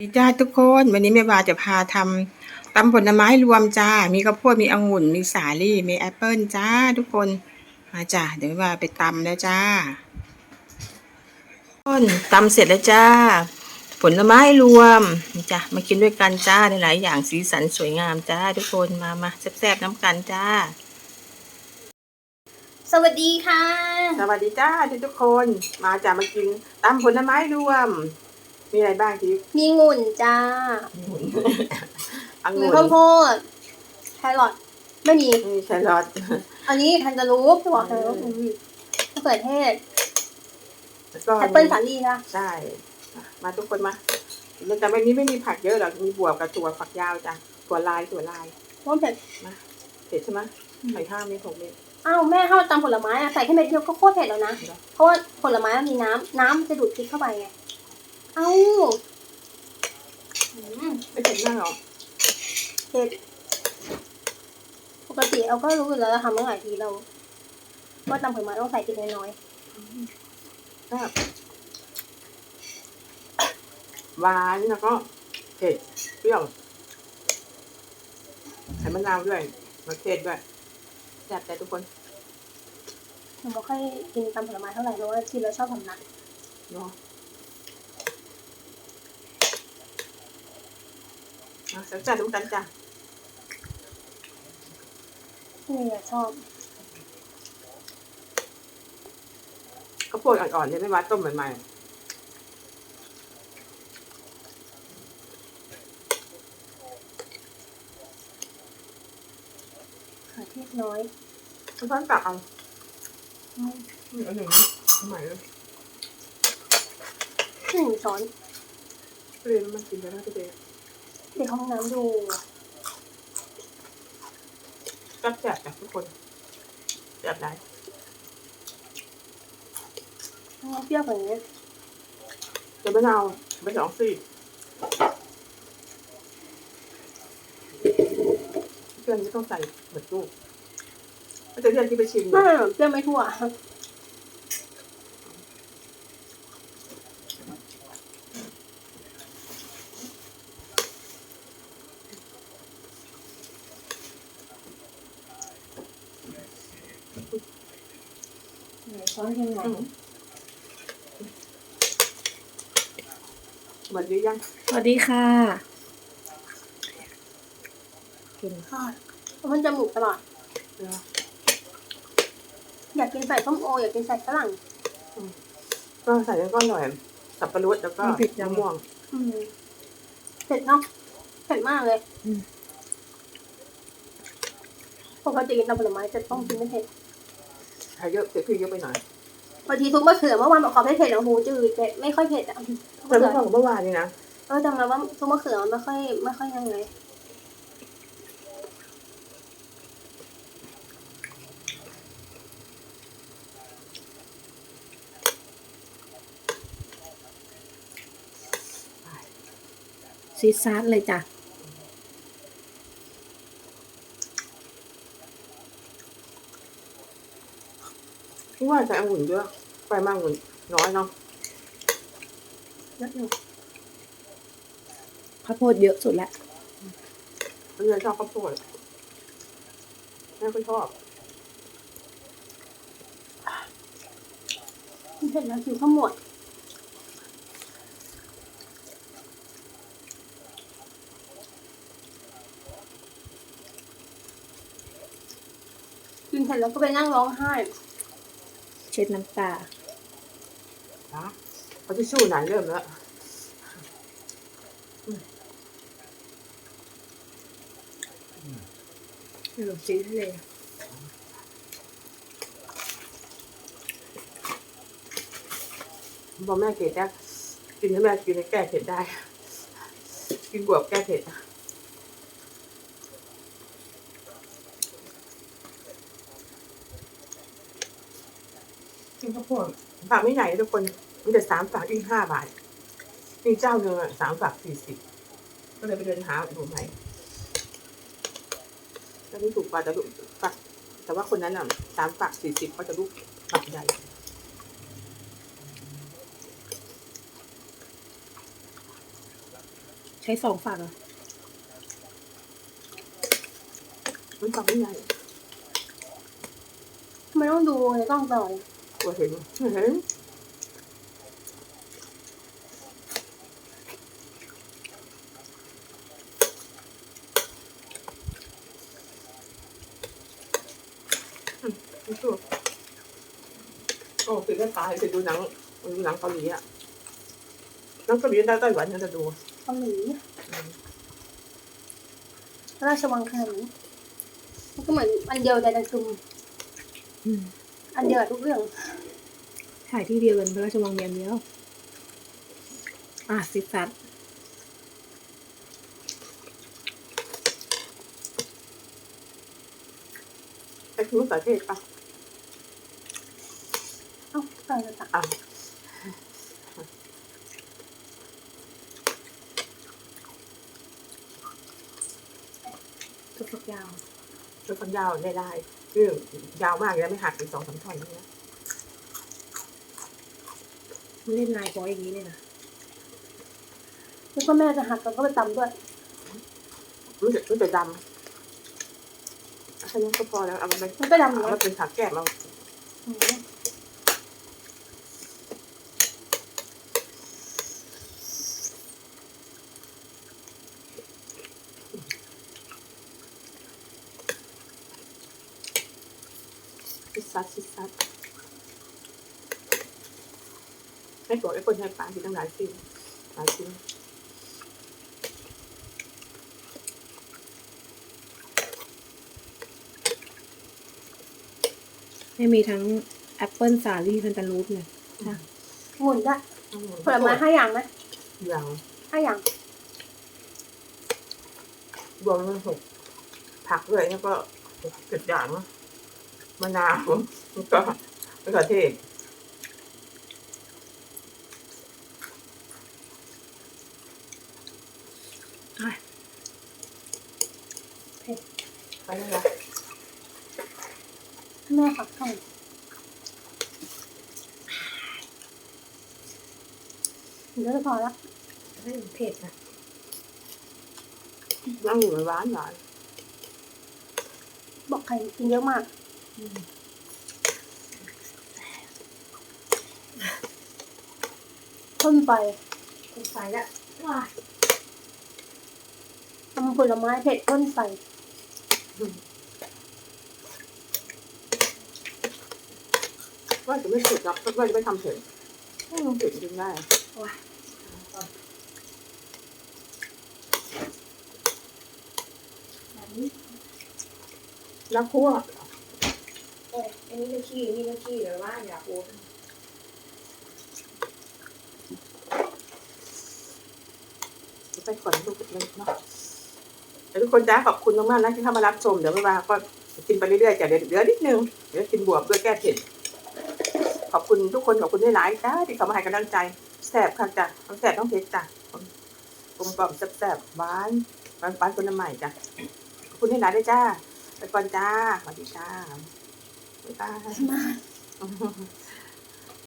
สวัสดีจ้าทุกคนวันนี้แม่บาจะพาทำตำผลไม้รวมจ้า มีข้าวโพดมีองุ่น มีสาลี่ มีแอปเปิลจ้า ทุกคนมาจ้าเดี๋ยวแม่บาไปตำแล้วจ้าทุกคนตำเสร็จแล้วจ้า ผลไม้รวมนี่จ้ามากินด้วยกันจ้าหลายๆอย่างสีสันสวยงามจ้า ทุกคนมามาแซ่บๆน้ำกันจ้า สวัสดีค่ะ สวัสดีจ้าทุกคนมาจ้ามากินตำผลไม้รวม มีอะไรบ้างที่มีงุ่นจ้าองุ่มีนข้าวโพดแครอทไม่มีมีแครอทอันนี้แคนตาลูปจะบอกแคนตาลูปอืมมะเขือเทศแล้วก็แอปเปิ้ลสาลี่นะใช่มาทุกคนมาแต่วันนี้ไม่มีผักเยอะหรอกมีบวบกับถั่วฝักยาวจ้ะถั่วลายถั่วลายว่าเผ็ดเผ็ดใช่ไหมใส่ข้าวมีผงเม็ดอ้าวแม่ถ้ามาตำผลไม้อะใส่แค่เม็ดเดียวก็โคตรเผ็ดแล้วนะเหรอเพราะว่าผลไม้มันมีน้ำน้ำมันจะดูดพริกเข้าไปไง เอ้าอืมไม่เผ็ดมากเหรอเผ็ดปกติเราก็รู้อยู่แล้วเราทำมาหลายทีเราว่าตำผลไม้ต้องใส่พริกน้อยแบบหวานแล้วก็เผ็ดเปรี้ยวใส่มะนาวด้วยมะเขือด้วยแซ่บแต่ทุกคนหนูไม่ค่อยกินตำผลไม้เท่าไหร่เพราะว่าที่เราชอบทำนักเนาะ มาแซ่บๆทุกกันจ้ะนี่อะชอบข้าวโพดอ่อนๆเนี่ยไม่ว่าต้มใหม่ๆเขือเทศน้อยทุกท่านตักเอาอืมอืมอันหนึ่งใหม่เลยหนึ่งช้อนเรียนมันกินไปแล้วพี่เดย์ เดี๋ยวห้องน้ำดูก็แจกจากทุกคนแจกได้ห้องน้ำเปรี้ยวกว่านี้เดี๋ยวไม่เอาไปสองสี่เพื่อนไม่ต้องใส่เหมือนลูกก็จะเรียนที่ไปชิมไม่เปรี้ยวไม่ทั่ว ช้อนยังไงอืมเหมือนหรือยังสวัสดีค่ะกินข้าวมันจะหมูตลอดเดี๋ยวอยากกินใส่ส้มโอ อยากกินใส่ฝรั่งก็ใส่แล้วก็อร่อยสับปะรดแล้วก็มันเผ็ดจังมะม่วง อืมเผ็ดเนาะเผ็ดมากเลยอืมปกติกินตำผลไม้จะต้องกินไม่เผ็ด ใส่เยอะเผ็ดคือเยอะไปหน่อยบางทีซุปมะเขือเมื่อวานบอกขอเผ็ดเผ็ดแล้วหูจืดเผ็ดไม่ค่อยเผ็ดอะซุปแต่มะเขืเมื่ออวานกับเมื่อวานนี่นะเออจำมาว่าซุปมะเขือมันไม่ค่อยไม่ค่อยยังไงซีดซาร์เลยจ้ะ พี่ว่าใส่องุ่นเยอะ ไปมากองุ่นน้อยเนาะนักหนึ่งข้าวโพดเยอะสุดละเพื่อนชอบข้าวโพดแม่ก็ชอบเผ็ดแล้วคิวข้าวหมดกินเสร็จแล้วก็ไปนั่งร้องไห้เช็ดน้ำตานะเขาจะชู้หนานเริ่มแล้วขนมจีนทะเลบอกแม่เกดนะกินให้แม่กินให้แก้เผ็ดได้ กินบวบแก้เผ็ด กินข้าวโพดฝากไม่ใหญ่นะทุกคนมีแต่สามฝากอีกห้าบาทมีเจ้าหนึ่งอะสามฝากสี่สิบก็เลยไปเดินหาดูไหมแล้วนี่ถูกกว่าแต่ลูกฝากแต่ว่าคนนั้นอะสามฝากสี่สิบก็จะลูกฝากใหญ่ช้สองฝั่งเหรอมันฟังไม่ใหญ่ทำไมต้องดูในกล้องตลอดเลย กลัวเห็นเห็นอืมไม่ถูกโอ้คือก็ตายไปดูหนังดูหนังเกาหลีอะหนังเกาหลีได้ไต้หวันฉันจะดูเกาหลีราชวังขนมมันก็เหมือนอันเดียวแต่ดังกึมอืมอันเดียวกับทุกเรื่อง ถ่ายที่เดียวกันพระราชวังเมียนเดียว อะซิซัสไอ้คือภาษาเทศปะเอ้าใส่กระตักอะทุกฝักยาวเป็นคนยาวได้ได้เรื่องยาวมากแล้วไม่หักเป็นสองสามท่อนอย่าง เงี้ยไม่เล่นลายบอยอย่างนี้เลยนะแล้วก็แม่จะหักกันก็ไปตำด้วยรู้สึกรู้สึกดำแค่นี้ก็พอแล้วเอามันไปมันก็ดำอยู่เอาแล้มาวเป็นผักแก้มเราอืมซิซัสซิซัส ให้บอกไอ้คนให้ปลาที่ตั้งหลายชิ้นหลายชิ้นไม่มีทั้งแอปเปิลสาลี่คันตาลูปเลยหมุนได้อืมผลไม้ห้าอย่างไหมอย่างห้าอย่างรวมมันหกผักด้วยแล้วก็หกเจ็ดอย่างเนอะมะนาวแล้วก็มะเขือเทศ ไปนั่นแหละให้แม่ขับให้เดี๋ยวจะพอแล้วไม่เผ็ดนะนั่งอยู่ในร้านหลานบอกใครกินเยอะมากพ่นไฟเป็นไฟละว้าทำผลไม้เผ็ดพ่นไฟ ว่าจะไม่เผ็ดหรอกว่าจะไม่ทำเผ็ดไม่ทำเผ็ดกินได้ว้าแล้วคั่วเอ้ยอันนี้ก็ขี้นี่ก็ขี้เดี๋ยวว่าอย่าโอนไปก่อนลูกเล็กเนาะแต่ ทุกคนจ้าขอบคุณมากๆนะที่เข้ามารับชมเดี๋ยวไม่ว่าก็กินไปเรื่อยๆจะเดี๋ยวเดี๋ยวนิดนึงเดี๋ยวกินบวบด้วยแก้เผ็ดขอบคุณทุกคนขอบคุณที่หลายๆจ้าที่เข้ามาให้กำลังใจแซ่บค่ะจ้ะทั้งแซ่บทั้งเผ็ดจ้ะกลมกล่อมแซ่บๆหวานหวานหวานคนละใหม่จ้ะขอบคุณที่หลายด้วยจ้าไปก่อนจ้าสวัสดีจ้าบ๊ายบาย